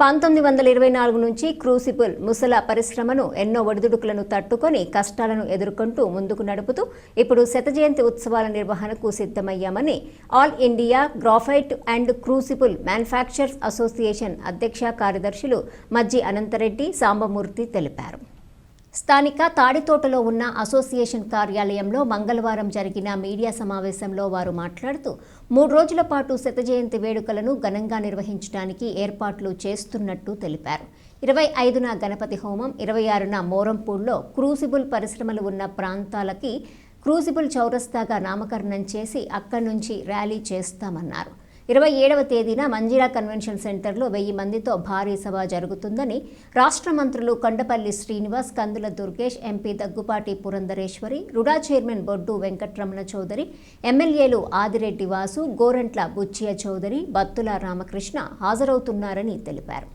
పంతొమ్మిది వందల ఇరవై నాలుగు నుంచి క్రూసిబుల్ ముసల పరిశ్రమను ఎన్నో ఒడిదుడుకులను తట్టుకొని కష్టాలను ఎదుర్కొంటూ ముందుకు నడుపుతూ ఇప్పుడు శతజయంతి ఉత్సవాల నిర్వహణకు సిద్ధమయ్యామని all India graphite and crucible manufacturers association అధ్యక్ష కార్యదర్శులు మజ్జి అనంతరెడ్డి సాంబమూర్తి తెలిపారు. స్థానిక తాడితోటలో ఉన్న అసోసియేషన్ కార్యాలయంలో మంగళవారం జరిగిన మీడియా సమావేశంలో వారు మాట్లాడుతూ మూడు రోజుల పాటు శతజయంతి వేడుకలను ఘనంగా నిర్వహించడానికి ఏర్పాట్లు చేస్తున్నట్టు తెలిపారు. ఇరవై ఐదున గణపతి హోమం ఇరవై ఆరున మోరంపూడ్లో క్రూసిబుల్ పరిశ్రమలు ఉన్న ప్రాంతాలకి క్రూసిబుల్ చౌరస్తాగా నామకరణం చేసి అక్కడి నుంచి ర్యాలీ చేస్తామన్నారు. ఇరవై ఏడవ తేదీన మంజీరా కన్వెన్షన్ సెంటర్లో వెయ్యి మందితో భారీ సభ జరుగుతుందని రాష్ట్ర మంత్రులు Kondapalli Srinivas Kandula Durgesh MP Daggubati Purandeswari RUDA chairman Boddu Venkataramana Chowdary ఎమ్మెల్యేలు ఆదిరెడ్డి వాసు గోరంట్ల బుచ్చియ చౌదరి బత్తుల రామకృష్ణ హాజరవుతున్నారని తెలిపారు.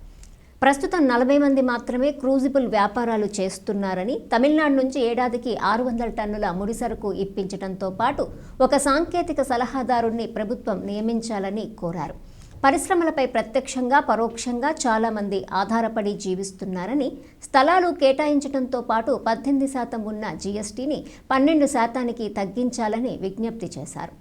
ప్రస్తుతం నలభై మంది మాత్రమే క్రూజిబుల్ వ్యాపారాలు చేస్తున్నారని తమిళనాడు నుంచి ఏడాదికి ఆరు వందల టన్నుల ముడిసరుకు ఇప్పించడంతో పాటు ఒక సాంకేతిక సలహాదారుణ్ణి ప్రభుత్వం నియమించాలని కోరారు. పరిశ్రమలపై ప్రత్యక్షంగా పరోక్షంగా చాలామంది ఆధారపడి జీవిస్తున్నారని స్థలాలు కేటాయించడంతో పాటు పద్దెనిమిది శాతం ఉన్న జీఎస్టీని పన్నెండు శాతానికి తగ్గించాలని విజ్ఞప్తి చేశారు.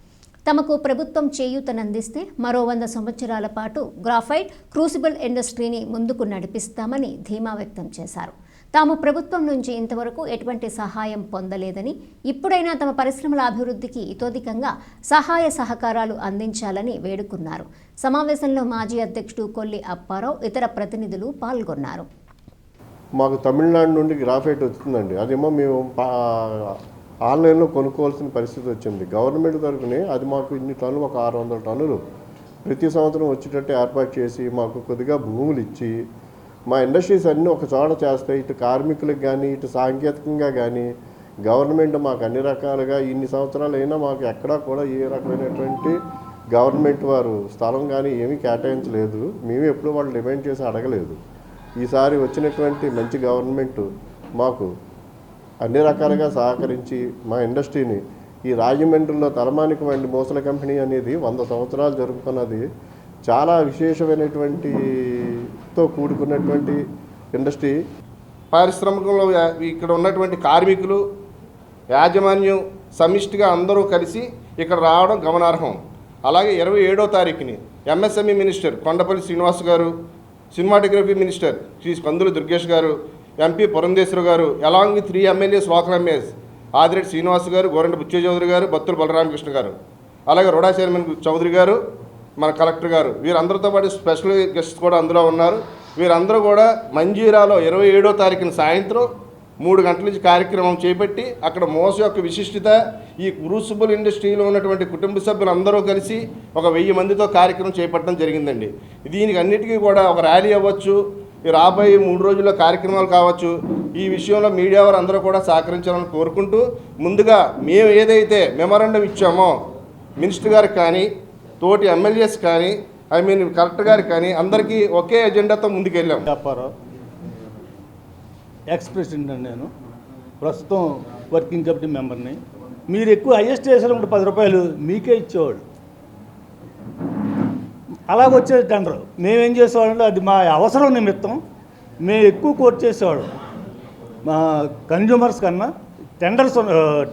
తమకు ప్రభుత్వం చేయూతనందిస్తే మరో వంద సంవత్సరాల పాటు గ్రాఫైట్ క్రూసిబుల్ ఇండస్ట్రీని ముందుకు నడిపిస్తామని ధీమా వ్యక్తం చేశారు. తాము ప్రభుత్వం నుంచి ఇంతవరకు ఎటువంటి సహాయం పొందలేదని ఇప్పుడైనా తమ పరిశ్రమల అభివృద్ధికి ఇతోధికంగా సహాయ సహకారాలు అందించాలని వేడుకున్నారు. సమావేశంలో మాజీ అధ్యక్షుడు కొల్లి అప్పారావు ఇతర ప్రతినిధులు పాల్గొన్నారు. మాకు తమిళనాడు నుండి గ్రాఫైట్ వస్తుందండి అదేమో మేము ఆన్లైన్లో కొనుక్కోవాల్సిన పరిస్థితి వచ్చింది. గవర్నమెంట్ తరఫునే అది మాకు ఇన్ని టన్నులు ఒక ఆరు వందల టన్నులు ప్రతి సంవత్సరం వచ్చేటట్టు ఏర్పాటు చేసి మాకు కొద్దిగా భూములు ఇచ్చి మా ఇండస్ట్రీస్ అన్నీ ఒక చోట చేస్తాయి. ఇటు కార్మికులకు కానీ ఇటు సాంకేతికంగా కానీ గవర్నమెంట్ మాకు అన్ని రకాలుగా ఇన్ని సంవత్సరాలు అయినా మాకు ఎక్కడా కూడా ఏ రకమైనటువంటి గవర్నమెంట్ వారు స్థలం కానీ ఏమీ కేటాయించలేదు. మేము ఎప్పుడు వాళ్ళు డిమాండ్ చేసి అడగలేదు. ఈసారి వచ్చినటువంటి మంచి గవర్నమెంట్ మాకు అన్ని రకాలుగా సహకరించి మా ఇండస్ట్రీని ఈ రాజమండ్రిలో తలమానిక వంటి మూసల కంపెనీ అనేది వంద సంవత్సరాలు జరుపుకున్నది. చాలా విశేషమైనటువంటితో కూడుకున్నటువంటి ఇండస్ట్రీ. పారిశ్రామికంలో ఇక్కడ ఉన్నటువంటి కార్మికులు యాజమాన్యం సమిష్టిగా అందరూ కలిసి ఇక్కడ రావడం గమనార్హం. అలాగే ఇరవై ఏడో తారీఖుని MSME minister Kondapalli Srinivas garu cinematography minister Sri స్పందులు Durgesh garu MP Purandeswari garu along with three MLAs local MLAs Adireddy Srinivas garu Gorantla బుచ్చే Chowdary గారు బత్తుల బలరామకృష్ణ గారు. అలాగే రుడా చైర్మన్ చౌదరి గారు మన కలెక్టర్ గారు. వీరందరితో పాటు స్పెషల్ గెస్ట్స్ కూడా అందులో ఉన్నారు. వీరందరూ కూడా మంజీరాలో ఇరవై ఏడో తారీఖున సాయంత్రం మూడు గంటల నుంచి కార్యక్రమం చేపట్టి అక్కడ మోస యొక్క విశిష్టత ఈ క్రూసిబుల్ ఇండస్ట్రీలో ఉన్నటువంటి కుటుంబ సభ్యులు అందరూ కలిసి ఒక వెయ్యి మందితో కార్యక్రమం చేపట్టడం జరిగిందండి. దీనికి అన్నిటికీ కూడా ఒక ర్యాలీ అవ్వచ్చు ఈ రాబోయే మూడు రోజుల్లో కార్యక్రమాలు కావచ్చు ఈ విషయంలో మీడియా వారు అందరూ కూడా సహకరించాలని కోరుకుంటూ ముందుగా మేము ఏదైతే మెమరాండం ఇచ్చామో మినిస్టర్ గారికి కానీ తోటి ఎమ్మెల్యేస్ కానీ ఐ మీన్ కలెక్టర్ గారికి కానీ అందరికీ ఒకే ఎజెండాతో ముందుకెళ్ళాం. వ్యాపారం. ఎక్స్ ప్రెసిడెంట్ అండి నేను. ప్రస్తుతం వర్కింగ్ కమిటీ మెంబర్ని మీరు ఎక్కువ హైయెస్ట్ చేసినప్పుడు పది రూపాయలు మీకే ఇచ్చేవాళ్ళు. అలాగొచ్చేది టెండర్ మేమేం చేసేవాళ్ళంటే అది మా అవసరం నిమిత్తం మేము ఎక్కువ కోట్ చేసేవాళ్ళం. మా కన్జ్యూమర్స్ కన్నా టెండర్స్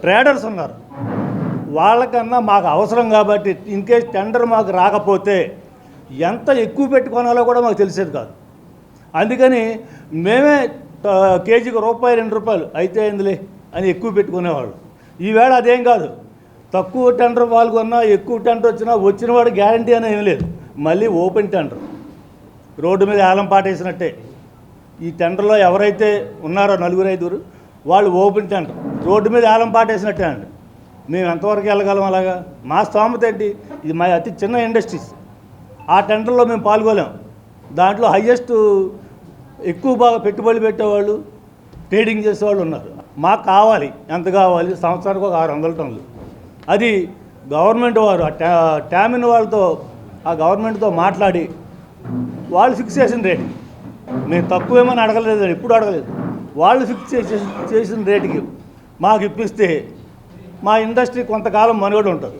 ట్రేడర్స్ ఉన్నారు. వాళ్ళకన్నా మాకు అవసరం కాబట్టి ఇన్ కేస్ టెండర్ మాకు రాకపోతే ఎంత ఎక్కువ పెట్టుకోనాలో కూడా మాకు తెలిసేది కాదు. అందుకని మేమే కేజీకి రూపాయి రెండు రూపాయలు అయితే అయిందిలే అని ఎక్కువ పెట్టుకునేవాళ్ళు. ఈవేళ అదేం కాదు. తక్కువ టెండర్ పాల్గొన్నా ఎక్కువ టెండర్ వచ్చినా వచ్చిన వాడు గ్యారంటీ అని ఏం లేదు. మళ్ళీ ఓపెన్ టెండర్. రోడ్డు మీద ఏలం పాటేసినట్టే. ఈ టెండర్లో ఎవరైతే ఉన్నారో నలుగురు ఐదుగురు వాళ్ళు ఓపెన్ టెండర్. రోడ్డు మీద ఏలం పాటేసినట్టే అండి. మేము ఎంతవరకు వెళ్ళగలం అలాగా? మా స్తోమత ఏంటి? ఇది మా అతి చిన్న ఇండస్ట్రీస్. ఆ టెండర్లో మేము పాల్గొలేం. దాంట్లో హయ్యెస్ట్ ఎక్కువ బాగా పెట్టుబడులు పెట్టేవాళ్ళు ట్రేడింగ్ చేసేవాళ్ళు ఉన్నారు. మాకు కావాలి. ఎంత కావాలి? సంవత్సరానికి ఒక ఆరు వందల టన్నులు. అది గవర్నమెంట్ వారు ఆ టా టామిన్ వాళ్ళతో ఆ గవర్నమెంట్తో మాట్లాడి వాళ్ళు ఫిక్స్ చేసిన రేటు మేము తక్కువేమని అడగలేదు ఎప్పుడు అడగలేదు. వాళ్ళు ఫిక్స్ చేసి చేసిన రేటుకి మాకు ఇప్పిస్తే మా ఇండస్ట్రీ కొంతకాలం మనుగడ ఉంటుంది.